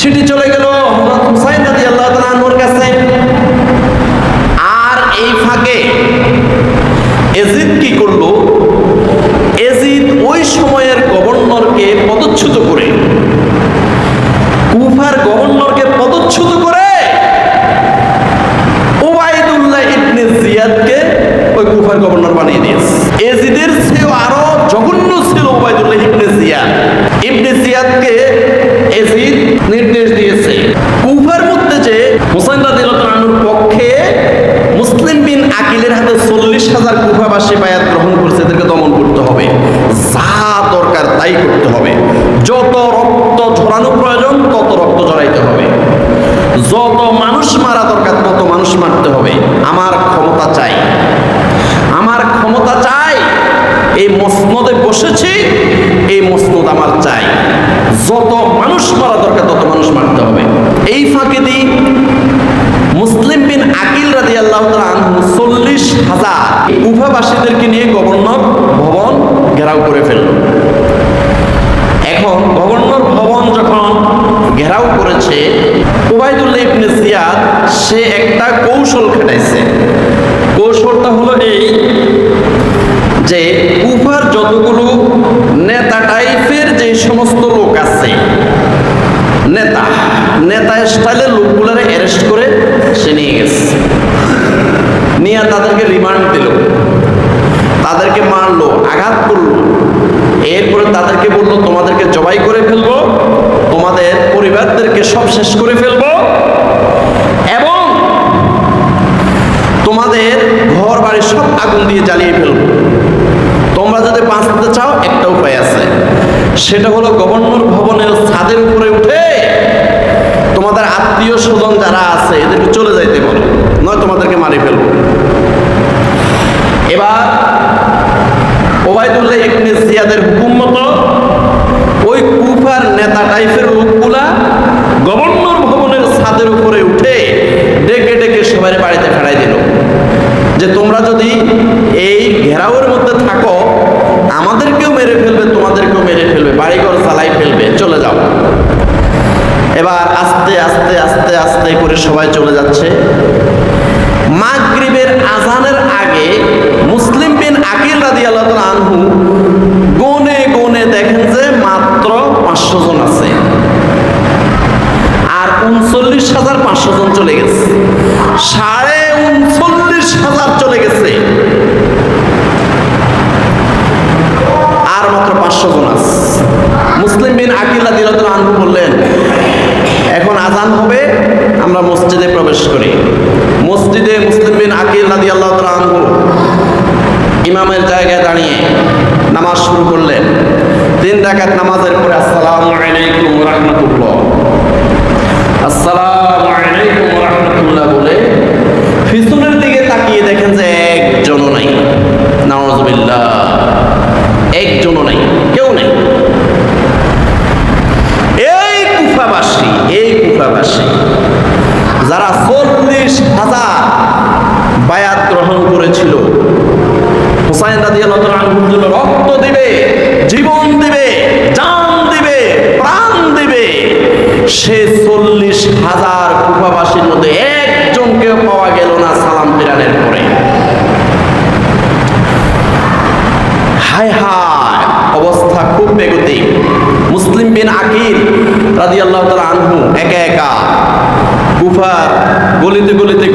চিঠি চলে গেল। আর এই ফাঁকে এজিদ কি করল এজিদ ওই সময়ের গভর্নরকে পদচ্যুত করে কুফার গভর্নরকে পদচ্যুত করে ওবায়দুল্লাহ ইবনে জিয়াদকে ওই কুফার গভর্নর বানিয়ে দিয়েছে এজিদের চেয়েও আরও জঘন্য ছিল ওবায়দুল্লাহ ইবনে জিয়াদ ইবনে জিয়াদকে এজিদ নির্দেশ দিয়েছে কুফার মধ্যে যে হোসেন রাদিয়াল্লাহু আনহুর পক্ষে মুসলিম বিন আকিলের হাতে হাজার কুফাবাসী বায়াত গ্রহণ করছে, এদেরকে দমন করতে হবে। যা দরকার তাই করতে হবে। যত রক্ত ঝরানো প্রয়োজন, তত রক্ত ঝরাইতে হবে। যত মানুষ মারা দরকার, তত মানুষ মারতে হবে। আমার ক্ষমতা চাই। আমার ক্ষমতা চাই। এই মসনদে বসেছি, এই মসনদ আমার চাই যত মানুষ মারা দরকার তত মানুষ মারতে হবে এই ফাঁকে দিই মুসলিম বিন আকিল রাদি আল্লাহ চল্লিশ হাজার। উভাবাসীদেরকে নিয়ে গভর্নর ভবন ঘেরাও করে ফেলল। এখন গভর্নর ভবন যখন ঘেরাও করেছে উবাইদুল্লাহ ইবনে জিয়াদ, সে একটা কৌশল খাটাইছে। কৌশলটা হলো এই যে উফার যতগুলো নেতা, টাইপের যে সমস্ত লোক আছে, নেতা নেতা স্টাইলের লোকগুলোরে অ্যারেস্ট করে সে নিয়ে গেছে। নিয়ে তাদেরকে রিমান্ড দিল। তাদেরকে মারলো, আঘাত করল। এরপরে তাদেরকে বলল, তোমাদেরকে জবাই করে ফেলব, তোমাদের পরিবারদেরকে সব শেষ করে ফেলব এবং তোমাদের ঘর বাড়ি সব আগুন দিয়ে জ্বালিয়ে ফেলব। তোমরা যদি বাঁচতে চাও, একটা উপায় আছে। সেটা হলো গভর্নর ভবনের ছাদের উপরে উঠে তোমাদের স্বজন যারা আছে, এদেরকে চলে যাইতে বলো নয় তোমাদেরকে মারি ফেলব। এবার ওবায়দুল্লাহ ইবনে জিয়াদের হুকুম মতো ওই কুফার নেতা টাইপের লোকগুলা গভর্নর ভবনের ছাদের উপরে উঠে ডেকে ডেকে সবাই বাড়িতে ফেরাই দিল যে তোমরা যদি এই ঘেরাওয়ের মধ্যে থাকো আমাদেরকেও মেরে ফেলবে তোমাদেরকেও মেরে ফেলবে বাড়িঘর চালাই ফেলবে চলে যাও এবার আস্তে আস্তে আস্তে করে সবাই চলে যাচ্ছে। মাগরিবের আজানের আগে মুসলিম বিন আকিল রাদি আল্লাহ আনহু গনে গনে দেখেন যে মাত্র পাঁচশো জন আছে। আর উনচল্লিশ হাজার পাঁচশো জন চলে গেছে। সাড়ে উনচল্লিশ হাজার চলে গেছে। আর মাত্র পাঁচশো জন আছে। মুসলিম বিন আকিল রাদি আল্লাহ আনহু বললেন, এখন আজান হবে আমরা মসজিদে প্রবেশ করি। মসজিদে মুসলিম বিন আকিল রাদি আল্লাহ আনহু ইমামের জায়গায় দাঁড়িয়ে নামাজ শুরু করলেন। তিন রাকাত নামাজের পরে আসসালামু আলাইকুম রাহমাতুল্লাহ আসসালামু আলাইকুম রাহমাতুল্লাহ বলে পিছনের দিকে তাকিয়ে দেখেন যে একজনও নাই নাউজুবিল্লাহ একজনও নাই কেউ নেই এই কুফাবাসী এই কুফাবাসী যারা চল্লিশ হাজার বায়াত গ্রহণ করেছিল রক্ত দিবে, জীবন দিবে, জান দিবে, প্রাণ দিবে। সে চল্লিশ হাজার কুফাবাসীর মধ্যে একজনকেও পাওয়া গেল না সালাম ফিরানের পরে। হায় হায়, অবস্থা খুব বেগতিক। মুসলিম বিন আকির রাজি আল্লাহ আনহু একা একা গুফার গলিতে গলিতে